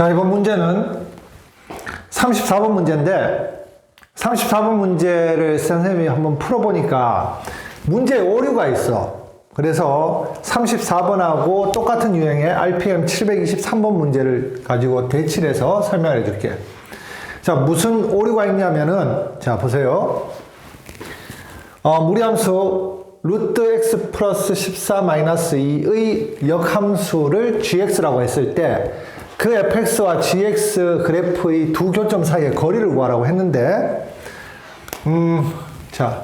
자, 이번 문제는 34번 문제인데, 34번 문제를 선생님이 한번 풀어보니까 문제에 오류가 있어. 그래서 34번하고 똑같은 유형의 RPM 723번 문제를 가지고 대치해서 설명해 줄게. 자, 무슨 오류가 있냐면은, 자, 보세요. 어, 무리함수 루트 x 플러스 14 마이너스 2의 역함수를 gx라고 했을 때 그 fx와 gx 그래프의 두 교점 사이의 거리를 구하라고 했는데 음, 자.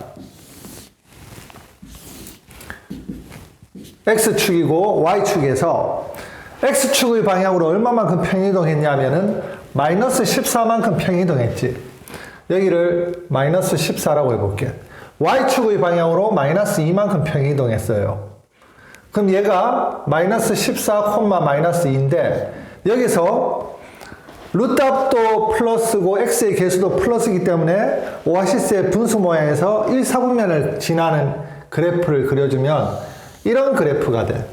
X축이고 y축에서 x축의 방향으로 얼마만큼 평이동했냐면은 마이너스 14만큼 평이동했지. 여기를 마이너스 14라고 해볼게 y축의 방향으로 마이너스 2만큼 평이동했어요. 그럼 얘가 마이너스 14, 마이너스 2인데 여기서 루트 앞도 플러스고 x의 개수도 플러스이기 때문에 오아시스의 분수 모양에서 1, 4분면을 지나는 그래프를 그려주면 이런 그래프가 돼.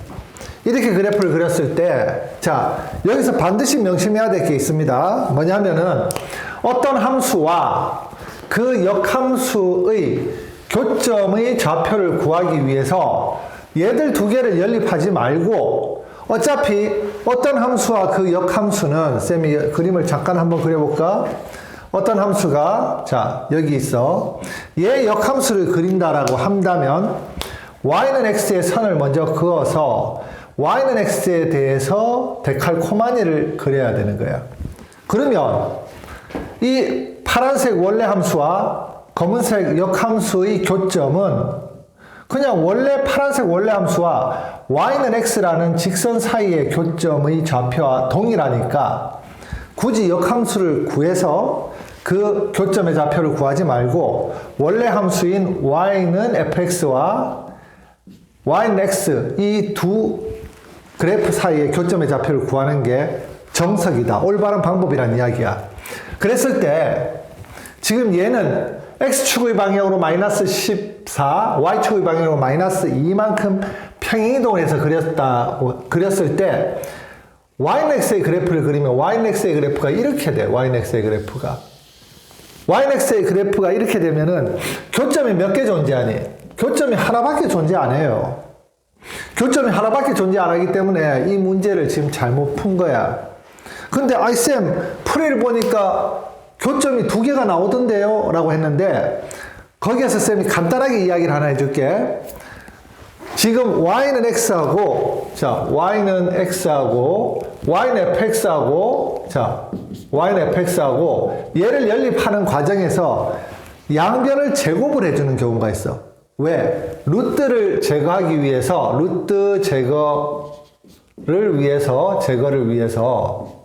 이렇게 그래프를 그렸을 때, 자, 여기서 반드시 명심해야 될 게 있습니다. 뭐냐면은 어떤 함수와 그 역함수의 교점의 좌표를 구하기 위해서 얘들 두 개를 연립하지 말고 어차피 어떤 함수와 그 역함수는 쌤이 그림을 잠깐 한번 그려볼까? 어떤 함수가 자 여기 있어 얘 역함수를 그린다라고 한다면 y는 x의 선을 먼저 그어서 y는 x에 대해서 데칼코마니를 그려야 되는 거야. 그러면 이 파란색 원래 함수와 검은색 역함수의 교점은 그냥 원래 파란색 원래 함수와 y는 x라는 직선 사이의 교점의 좌표와 동일하니까 굳이 역함수를 구해서 그 교점의 좌표를 구하지 말고 원래 함수인 y는 fx와 y는 x 이 두 그래프 사이의 교점의 좌표를 구하는 게 정석이다. 올바른 방법이란 이야기야. 그랬을 때 지금 얘는 x축의 방향으로 마이너스 14, y축의 방향으로 마이너스 2만큼 평행이동해서 그렸다, 그렸을 때 y는 x의 그래프를 그리면 y는 x의 그래프가 이렇게 돼. y는 x의 그래프가. y는 x의 그래프가 이렇게 되면은 교점이 몇 개 존재하니? 교점이 하나밖에 존재 안 해요. 교점이 하나밖에 존재 안 하기 때문에 이 문제를 지금 잘못 푼 거야. 근데 아이쌤 풀이를 보니까 교점이 두 개가 나오던데요? 라고 했는데 거기에서 쌤이 간단하게 이야기를 하나 해줄게. 지금 y는 x하고 자 y는 x하고 y는 fx하고 자 y는 fx하고 얘를 연립하는 과정에서 양변을 제곱을 해주는 경우가 있어. 왜? 루트를 제거하기 위해서 루트 제거를 위해서 제거를 위해서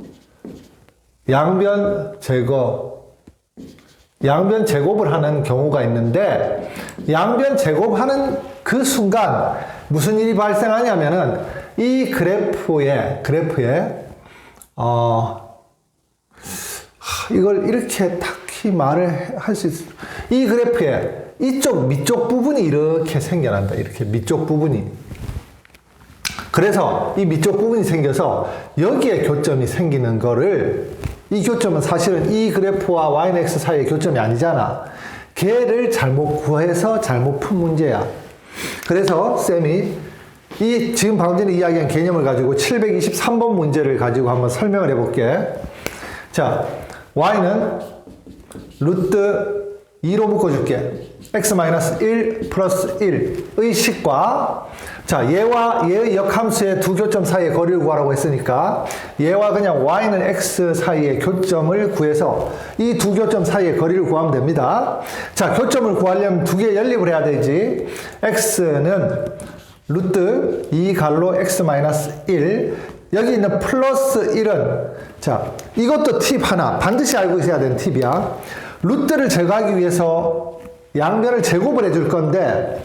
양변 제거 양변 제곱을 하는 경우가 있는데 양변 제곱하는 그 순간 무슨 일이 발생하냐면은 이 그래프에 그래프에 어 이걸 이렇게 딱히 말을 할 수 있어. 이 그래프에 이쪽 밑쪽 부분이 이렇게 생겨난다. 이렇게 밑쪽 부분이. 그래서 이 밑쪽 부분이 생겨서 여기에 교점이 생기는 거를 이 교점은 사실은 이 그래프와 yx 사이의 교점이 아니잖아. 걔를 잘못 구해서 잘못 푼 문제야. 그래서 쌤이 이 지금 방금 전에 이야기한 개념을 가지고 723번 문제를 가지고 한번 설명을 해볼게. 자, y는 루트 2로 묶어줄게. X-1 플러스 1의 식과 자 얘와 얘의 역함수의 두 교점 사이의 거리를 구하라고 했으니까 얘와 그냥 y는 x 사이의 교점을 구해서 이 두 교점 사이의 거리를 구하면 됩니다. 자 교점을 구하려면 두 개 연립을 해야 되지. x는 루트 2 갈로 x-1 여기 있는 플러스 1은 자 이것도 팁 하나 반드시 알고 있어야 되는 팁이야. 루트를 제거하기 위해서 양변을 제곱을 해줄 건데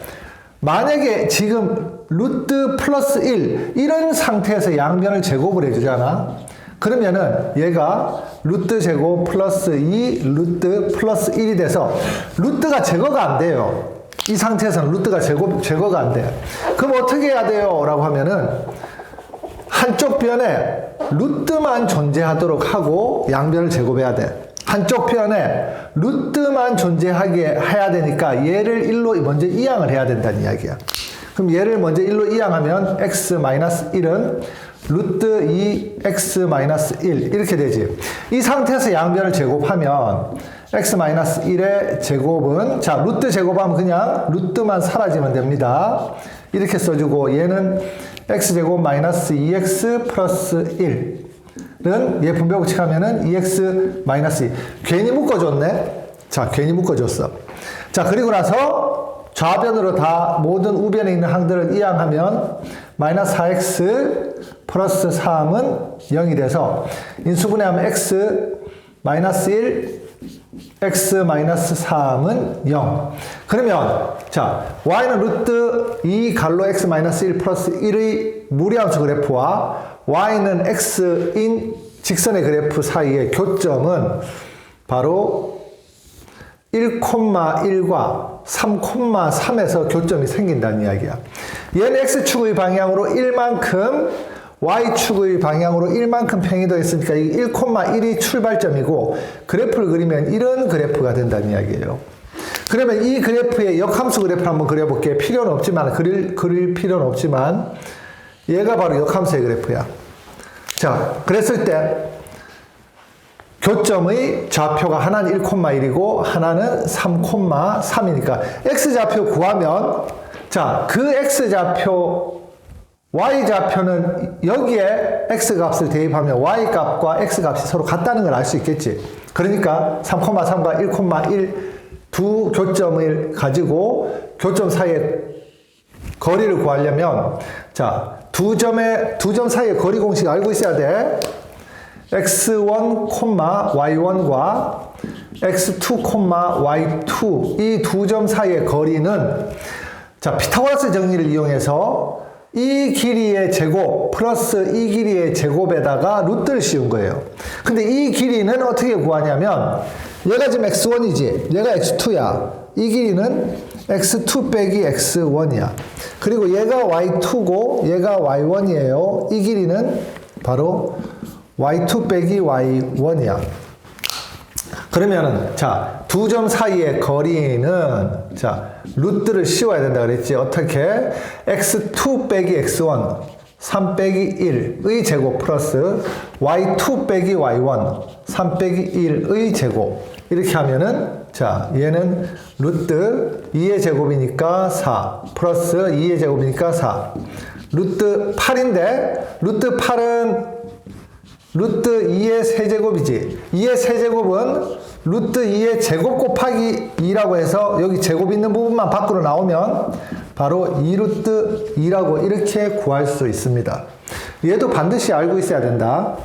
만약에 지금 루트 플러스 1 이런 상태에서 양변을 제곱을 해주잖아 그러면은 얘가 루트 제곱 플러스 2 루트 플러스 1이 돼서 루트가 제거가 안 돼요 이 상태에서는 루트가 제곱, 제거가 안 돼요 그럼 어떻게 해야 돼요? 라고 하면은 한쪽 변에 루트만 존재하도록 하고 양변을 제곱해야 돼. 한쪽 편에 루트만 존재하게 해야 되니까 얘를 1로 먼저 이항을 해야 된다는 이야기야. 그럼 얘를 먼저 1로 이항하면 x-1은 루트 2x-1 이렇게 되지. 이 상태에서 양변을 제곱하면 x-1의 제곱은 자 루트 제곱하면 그냥 루트만 사라지면 됩니다. 이렇게 써주고 얘는 x제곱 마이너스 2x 플러스 1 는 얘 분배 법칙하면은 2x 마이너스 2. 괜히 묶어줬네. 자, 괜히 묶어줬어. 자, 그리고 나서 좌변으로 다 모든 우변에 있는 항들을 이항하면 마이너스 4x 플러스 3은 0이 돼서 인수분해하면 x 마이너스 1 x 마이너스 3은 0. 그러면 자 y는 루트 2 갈로 x 마이너스 1 플러스 1의 무리함수 그래프와 y는 x인 직선의 그래프 사이의 교점은 바로 1,1과 3,3에서 교점이 생긴다는 이야기야. 얘는 x축의 방향으로 1만큼 y축의 방향으로 1만큼 평이도 있으니까 이 1,1이 출발점이고 그래프를 그리면 이런 그래프가 된다는 이야기예요. 그러면 이 그래프의 역함수 그래프를 한번 그려볼게요. 필요는 없지만 그릴, 그릴 필요는 없지만 얘가 바로 역함수의 그래프야. 자, 그랬을 때 교점의 좌표가 하나는 1,1이고 하나는 3,3이니까 x좌표 구하면 자, 그 x좌표 y좌표는 여기에 x 값을 대입하면 y 값과 x 값이 서로 같다는 걸 알 수 있겠지. 그러니까 3,3과 1,1 두 교점을 가지고 교점 사이의 거리를 구하려면 자, 두 점의 두 점 사이의 거리 공식 알고 있어야 돼. x1, y1과 x2, y2 이 두 점 사이의 거리는 자, 피타고라스 정리를 이용해서 이 길이의 제곱 플러스 이 길이의 제곱에다가 루트를 씌운 거예요. 근데 이 길이는 어떻게 구하냐면 얘가 지금 x1이지. 얘가 x2야. 이 길이는 x2 빼기 x1이야. 그리고 얘가 y2고 얘가 y1이에요. 이 길이는 바로 y2 빼기 y1이야. 그러면은 자, 두 점 사이의 거리는 자, 루트를 씌워야 된다 그랬지. 어떻게? x2 빼기 x1 3 빼기 1의 제곱 플러스 y2 빼기 y1 3 빼기 1의 제곱 이렇게 하면은 자 얘는 루트 2의 제곱이니까 4 플러스 2의 제곱이니까 4 루트 8인데 루트 8은 루트 2의 세제곱이지 2의 세제곱은 루트 2의 제곱 곱하기 2라고 해서 여기 제곱 있는 부분만 밖으로 나오면 바로 2루트 2라고 이렇게 구할 수 있습니다. 얘도 반드시 알고 있어야 된다.